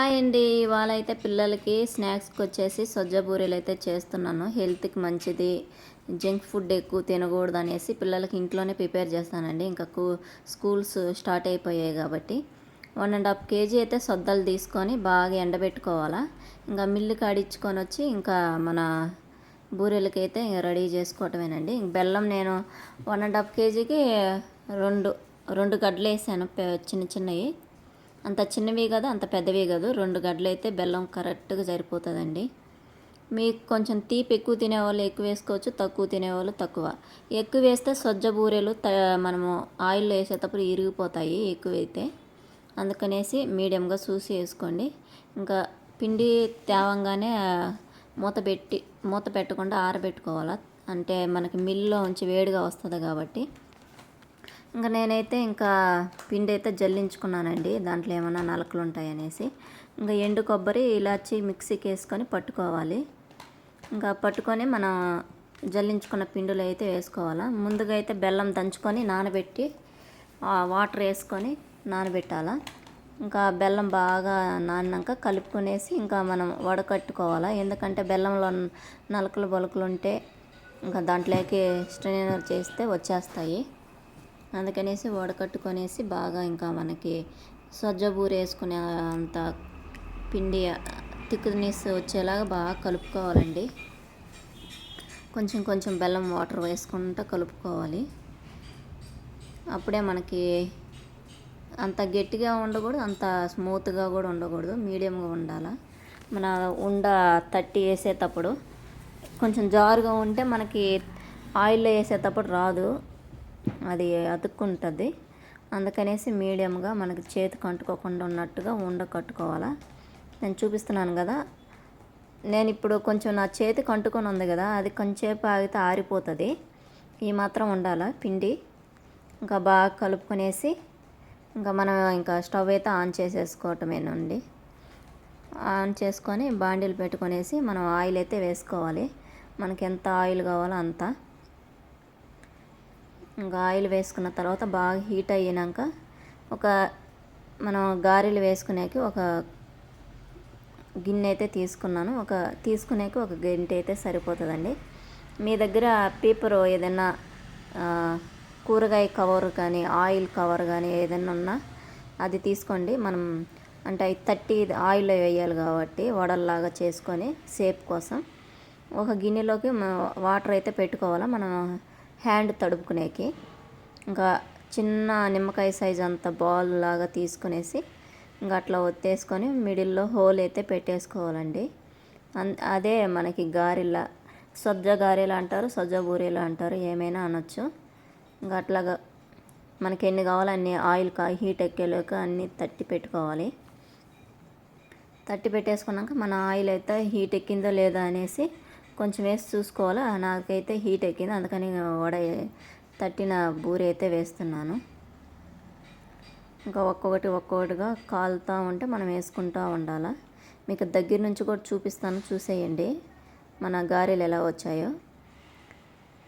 Hi అండి ఇవాళ అయితే పిల్లలకి స్నాక్స్కి వచ్చేసి సజ్జ బూరెలు అయితే చేస్తున్నాను. హెల్త్కి మంచిది. జంక్ ఫుడ్ ఎక్కువ తినకూడదు అనేసి పిల్లలకి ఇంట్లోనే ప్రిపేర్ చేస్తానండి. ఇంకా స్కూల్స్ స్టార్ట్ అయిపోయాయి కాబట్టి. వన్ అండ్ హాఫ్ కేజీ అయితే సొద్దలు తీసుకొని బాగా ఎండబెట్టుకోవాలా. ఇంకా మిల్లు ఆడించుకొని వచ్చి ఇంకా మన బూరెలకైతే రెడీ చేసుకోవటమేనండి. ఇంక బెల్లం నేను వన్ అండ్ హాఫ్ కేజీకి రెండు రెండు గడ్డలు వేసాను చిన్న చిన్నవి అంత చిన్నవి కాదు అంత పెద్దవి కాదు. రెండు గడ్డలు అయితే బెల్లం కరెక్ట్గా సరిపోతుందండి. మీకు కొంచెం తీపి ఎక్కువ తినేవాళ్ళు ఎక్కువ వేసుకోవచ్చు తక్కువ తినేవాళ్ళు తక్కువ. ఎక్కువ వేస్తే సజ్జ బూరెలు త మనము ఆయిల్లో వేసేటప్పుడు ఇరిగిపోతాయి ఎక్కువ అయితే అందుకనేసి మీడియంగా చూసి వేసుకోండి. ఇంకా పిండి తేవంగానే మూత పెట్టి మూత పెట్టకుండా ఆరబెట్టుకోవాలా? అంటే మనకి మిల్లో ఉంచి వేడిగా వస్తుంది కాబట్టి. ఇంకా నేనైతే ఇంకా పిండి అయితే జల్లించుకున్నానండి. దాంట్లో ఏమైనా నలకలు ఉంటాయనేసి. ఇంకా ఎండు కొబ్బరి ఇలాచి మిక్సీకి వేసుకొని పట్టుకోవాలి. ఇంకా పట్టుకొని మనం జల్లించుకున్న పిండిలో అయితే వేసుకోవాలా. ముందుగా అయితే బెల్లం దంచుకొని నానబెట్టి వాటర్ వేసుకొని నానబెట్టాలా. ఇంకా బెల్లం బాగా నానినాక కలుపుకునేసి ఇంకా మనం వడకట్టుకోవాలా. ఎందుకంటే బెల్లంలో నలకలు బొలకలు ఉంటే ఇంకా దాంట్లోకి స్ట్రెయినర్ చేస్తే వచ్చేస్తాయి. అందుకనేసి వడకట్టుకొనేసి బాగా ఇంకా మనకి సజ్జబూర వేసుకునే అంత పిండి తిక్కునీస్ వచ్చేలాగా బాగా కలుపుకోవాలండి. కొంచెం కొంచెం బెల్లం వాటర్ వేసుకుంటూ కలుపుకోవాలి. అప్పుడే మనకి అంత గట్టిగా ఉండకూడదు అంత స్మూత్గా కూడా ఉండకూడదు మీడియంగా ఉండాలి. మన ఉండ తట్టి వేసేటప్పుడు కొంచెం జారుగా ఉంటే మనకి ఆయిల్లో వేసేటప్పుడు రాదు. అది అతుక్కుంటుంది. అందుకనేసి మీడియంగా మనకి చేతికి అంటుకోకుండా ఉన్నట్టుగా ఉండ కట్టుకోవాలా. నేను చూపిస్తున్నాను కదా. నేను ఇప్పుడు కొంచెం నా చేతికి అంటుకొని ఉంది కదా అది కొంచెంసేపు ఆగితే ఆరిపోతుంది. ఈ మాత్రం ఉండాలి పిండి? ఇంకా బాగా కలుపుకొనేసి ఇంకా మనం ఇంకా స్టవ్ అయితే ఆన్ చేసేసుకోవటమేనండి ఆన్ చేసుకొని బాండీలు పెట్టుకొనేసి మనం ఆయిల్ అయితే వేసుకోవాలి. మనకి ఎంత ఆయిల్ కావాలో అంత. ఇంకా ఆయిల్ వేసుకున్న తర్వాత బాగా హీట్ అయ్యాక ఒక మనం గారెలు వేసుకునేకి ఒక గిన్నె అయితే తీసుకున్నాను. ఒక తీసుకునేకి ఒక గంట అయితే సరిపోతుందండి. మీ దగ్గర పేపర్ ఏదైనా కూరగాయ కవర్ కానీ ఆయిల్ కవర్ కానీ ఏదైనా ఉన్నా అది తీసుకోండి. మనం అంటే థర్టీ తట్టి ఆయిల్లో వేయాలి కాబట్టి వడల్లాగా చేసుకొని సేప్ కోసం ఒక గిన్నెలోకి వాటర్ అయితే పెట్టుకోవాలా. మనం హ్యాండ్ తడుపుకునేకి. ఇంకా చిన్న నిమ్మకాయ సైజ్ అంత బాల్ లాగా తీసుకునేసి ఇంకా అట్లా ఒత్తేసుకొని మిడిల్లో హోల్ అయితే పెట్టేసుకోవాలండి. అదే మనకి గారెల సజ్జ గారెలు అంటారు సజ్జ బూరెలు అంటారు ఏమైనా అనొచ్చు. ఇంకా అట్లాగా మనకి ఎన్ని కావాలో అన్ని ఆయిల్ కా హీట్ ఎక్కేలోకి అన్నీ తట్టి పెట్టుకోవాలి. తట్టి పెట్టేసుకున్నాక మన ఆయిల్ అయితే హీట్ ఎక్కిందో లేదో అనేసి కొంచెం వేసి చూసుకోవాలా? నాకైతే హీట్ ఎక్కింది. అందుకని వడ తట్టిన బూరి అయితే వేస్తున్నాను. ఇంకా ఒక్కొక్కటి ఒక్కొక్కటిగా కాలుతూ ఉంటే మనం వేసుకుంటూ ఉండాలి? మీకు దగ్గర నుంచి కూడా చూపిస్తాను. చూసేయండి. మన గారెలు ఎలా వచ్చాయో.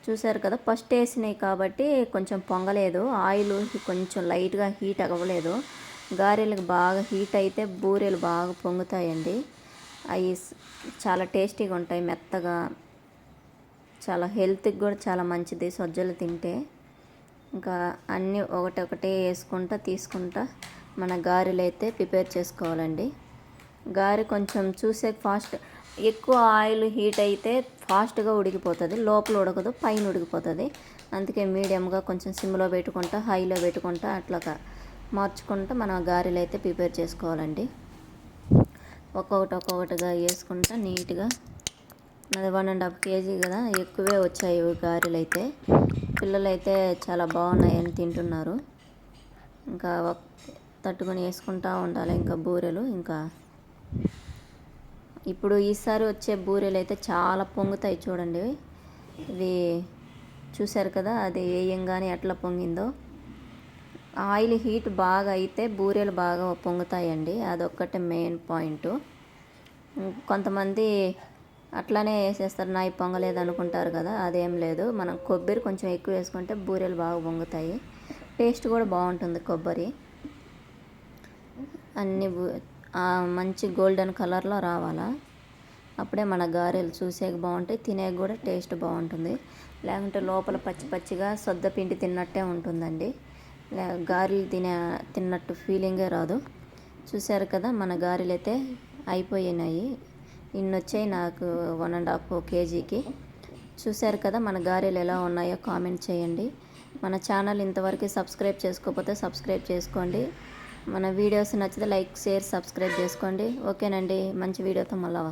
చూసారు కదా? ఫస్ట్ వేసినాయి కాబట్టి కొంచెం పొంగలేదు. ఆయిల్ కొంచెం లైట్గా హీట్ అవ్వలేదు. గారెలకు బాగా హీట్ అయితే బూరెలు బాగా పొంగుతాయండి. అవి చాలా టేస్టీగా ఉంటాయి మెత్తగా. చాలా హెల్త్కి కూడా చాలా మంచిది సజ్జలు తింటే. ఇంకా అన్నీ ఒకటొకటే వేసుకుంటా తీసుకుంటా. మన గారెలు అయితే ప్రిపేర్ చేసుకోవాలండి. గారె కొంచెం చూసే ఫాస్ట్ ఎక్కువ ఆయిల్ హీట్ అయితే ఫాస్ట్గా ఉడికిపోతుంది లోపల ఉడకదు పైన ఉడికిపోతుంది. అందుకే మీడియంగా కొంచెం సిమ్లో పెట్టుకుంటా హైలో పెట్టుకుంటా అట్లా మార్చుకుంటా మనం గారెలు అయితే ప్రిపేర్ చేసుకోవాలండి. ఒక్కొక్కటి ఒక్కొక్కటిగా వేసుకుంటా నీట్గా. అది వన్ అండ్ హాఫ్ కేజీ కదా ఎక్కువే వచ్చాయి గారెలు అయితే పిల్లలు అయితే చాలా బాగున్నాయని తింటున్నారు. ఇంకా తట్టుకొని వేసుకుంటా ఉండాలి ఇంకా బూరెలు ఇంకా. ఇప్పుడు ఈసారి వచ్చే బూరెలు అయితే చాలా పొంగుతాయి చూడండి. ఇవి చూశారు కదా అది వేయంగానే ఎట్లా పొంగిందో. ఆయిల్ హీట్ బాగా అయితే బూరెలు బాగా పొంగుతాయండి. అదొక్కటే మెయిన్ పాయింట్. కొంతమంది అట్లానే వేసేస్తారు. నాయి పొంగలేదు అనుకుంటారు కదా అదేం లేదు. మనం కొబ్బరి కొంచెం ఎక్కువ వేసుకుంటే బూరెలు బాగా పొంగుతాయి. టేస్ట్ కూడా బాగుంటుంది కొబ్బరి. అన్ని మంచి గోల్డెన్ కలర్లో రావాలా. అప్పుడే మన గారెలు చూసేకి బాగుంటాయి తినేకి కూడా టేస్ట్ బాగుంటుంది. లేకుంటే లోపల పచ్చి పచ్చిగా సొద్ద పిండి తిన్నట్టే ఉంటుందండి. గారెలు తినే తిన్నట్టు ఫీలింగే రాదు. చూశారు కదా మన గారెలు అయితే అయిపోయినాయి. ఇన్ని వచ్చాయి నాకు వన్ అండ్ హాఫ్ కేజీకి. చూశారు కదా మన గారెలు ఎలా ఉన్నాయో కామెంట్ చేయండి. మన ఛానల్ ఇంతవరకు సబ్స్క్రైబ్ చేసుకోకపోతే సబ్స్క్రైబ్ చేసుకోండి. మన వీడియోస్ నచ్చితే లైక్ షేర్ సబ్స్క్రైబ్ చేసుకోండి. ఓకేనండి మంచి వీడియోతో మళ్ళీ వస్తాను